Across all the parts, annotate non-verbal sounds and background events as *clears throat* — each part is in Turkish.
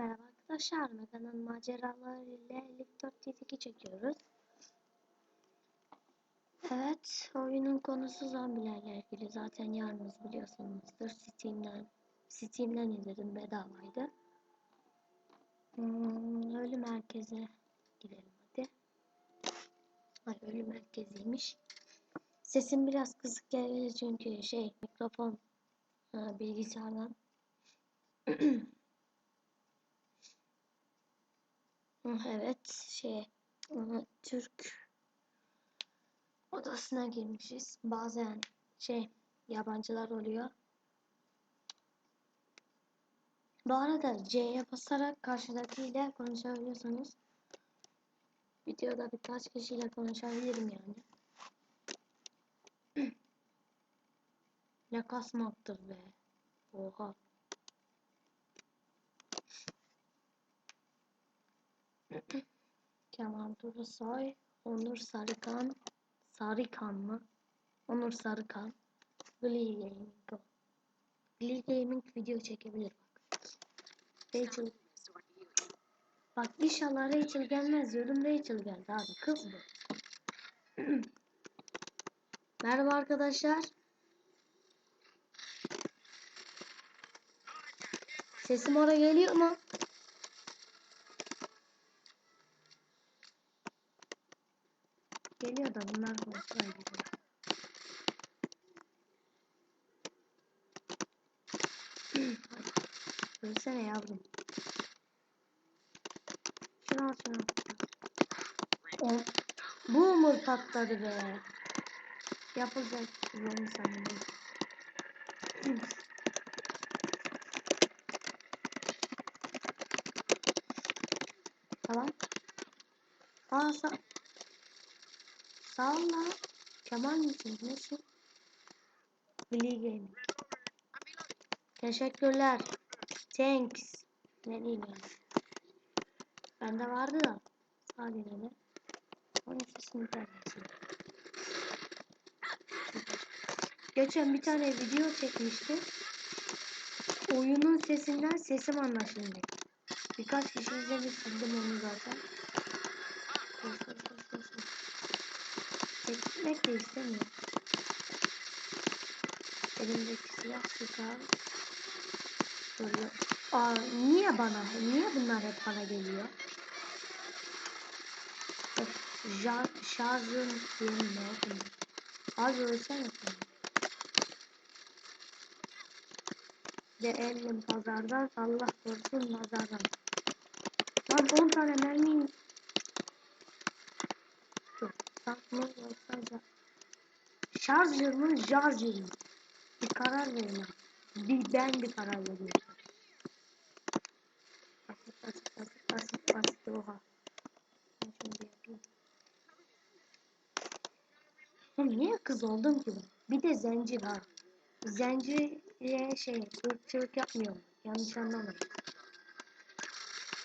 Merhaba arkadaşlar, Megan'ın maceraları ile Lig 4 çekiyoruz. Evet, oyunun konusu zombilerle ilgili. Zaten yarınız biliyorsunuzdur. Steam'den, Steam'den indirdim bedavaydı. Hmm, ölü merkeze gidelim hadi. Ay ölü merkeziymiş. Sesim biraz kısık gelebilir çünkü şey mikrofon ha, bilgisayardan *clears throat* Evet, şey, Türk odasına girmişiz. Bazen şey, yabancılar oluyor. Bu arada C'ye basarak karşıdakiyle konuşabiliyorsunuz. Videoda birkaç kişiyle konuşabilirim yani. *clears throat* ne kasmaktır be. Oha. Kemal Durusoy, Onur Sarıkan, Sarıkan mı? Onur Sarıkan, Glee Gaming. Glee Gaming video çekebilir bak. Rachel. Bak inşallah Rachel gelmez diyorum. Rachel geldi abi. Kız bu. *clears throat* Merhaba arkadaşlar. Sesim oraya geliyor mu? Geliyor da bunlar konuşmaya gidiyor. Ölsene yavrum. Şunu al şunu. O, bu mu patladı be? Yapılacak yolu sanırım. tamam. Aa lan. Kemal misin? Nesin? Billy. Teşekkürler. Thanks. Ne diyeyim. Bende vardı da. Sadece ne? Onun sesini terlesin. Geçen bir tane video çekmiştim. Oyunun sesinden sesim anlaşıldı. Birkaç kişi izlemiş bildim onu zaten. Koş De istemiyorum. Elimdeki silah sıkar. Böyle. Aa niye bana? Niye bunlar hep bana geliyor? Ja, şarjın diyelim ne yapayım? Abi ölsene sen. De elim pazardan Allah korusun nazardan. Lan 10 tane mermiyim. Yok. Takma olsa Şarjır mı? Şarjır mı? Bir karar verin. Bir, ben bir karar veriyorum. Basit basit basit basit basit oha. Ben şimdi yapayım. Oğlum niye kız oldum ki ben? Bir de zenci var. Zenciye şey ırkçılık yapmıyorum. Yanlış anlamayın.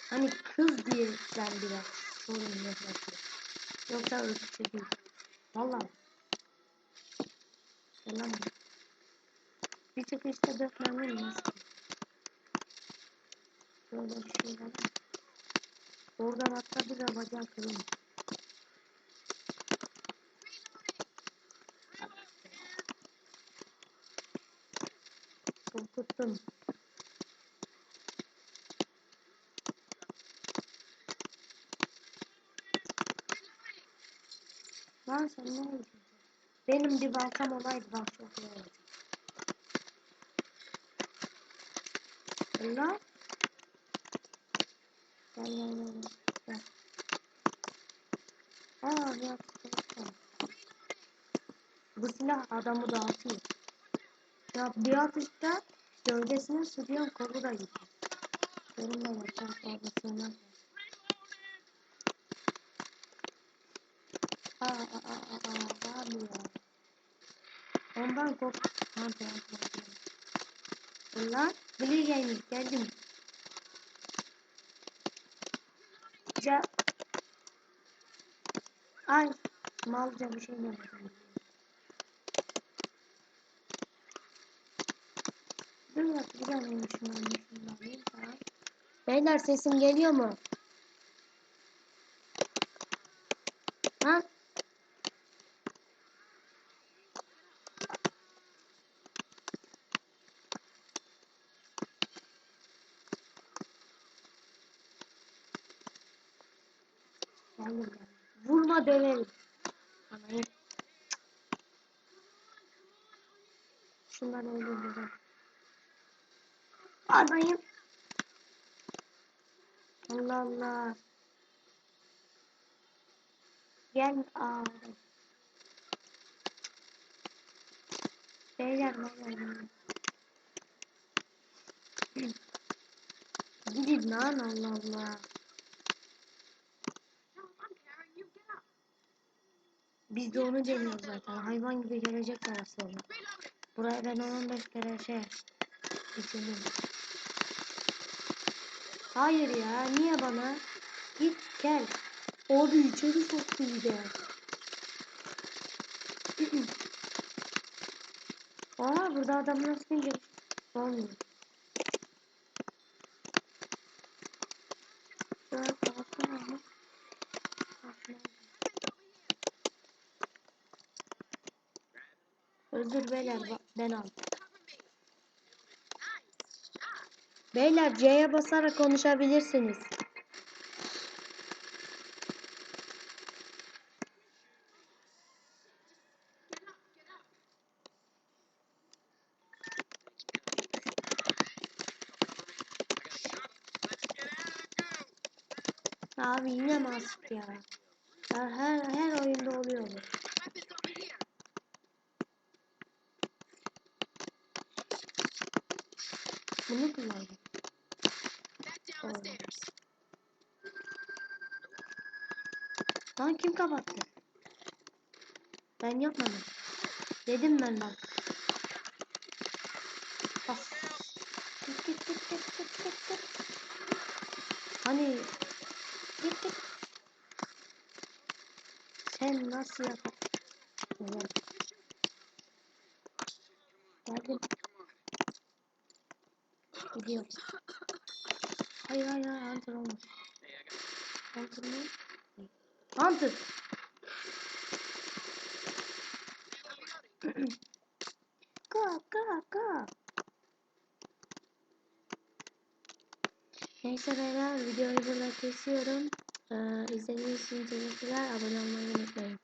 Hani kız diye ben biraz sorun yaşatıyorum. Yoksa ırkçı değil. Valla. Selam. Bir çıkışta dört mermi nasıl? Böyle bir şey. Oradan atladı da bacağı kırılmış. Korkuttum. Lan sen ne yapıyorsun? Benim bir baltam olaydı bak çok iyi olacak. Lan. Gel gel gel. Gel. Aa var. Bu silah adamı dağıtıyor. Ya bir atışta gövdesine sürüyorum kolu da gidiyor. Benim de yapacağım fazlasından. Aa aa abi ya. Ondan kork. Ha tamam tamam. Ulan Glee Gaming geldim. Ja Ay malca bir şey demedim. Dur bak bir tane şundan şundan alayım tamam. Beyler sesim geliyor mu? Ha? Ben. Vurma döverim. Anayı. Şundan öldürdüm. Anayım. Allah Allah. Gel. Beyler beyler. beyler. Gidin lan Allah Allah. Biz de onu deniyoruz zaten. Hayvan gibi gelecekler aslında. Buraya ben 15 kere şey bitirdim. Hayır ya niye bana? Git gel. Abi içeri soktu de. *clears throat* Aa burada adam nasıl geç? Olmuyor. Özür beyler ben aldım. Beyler C'ye basarak konuşabilirsiniz. Abi yine mask ya her her oyunda oluyor bu. Bunu kullandım. Lan kim kapattı? Ben yapmadım. Dedim ben bak. Bas. Git git git git git git git. Hani git git. Sen nasıl yapar? Evet. Geldim. Gidiyorum. Hayır hayır hayır Hunter olmuş. Hunter ne? Hunter. go go go. Neyse beyler videoyu burada kesiyorum. Ee, izlediğiniz için teşekkürler. Abone olmayı unutmayın.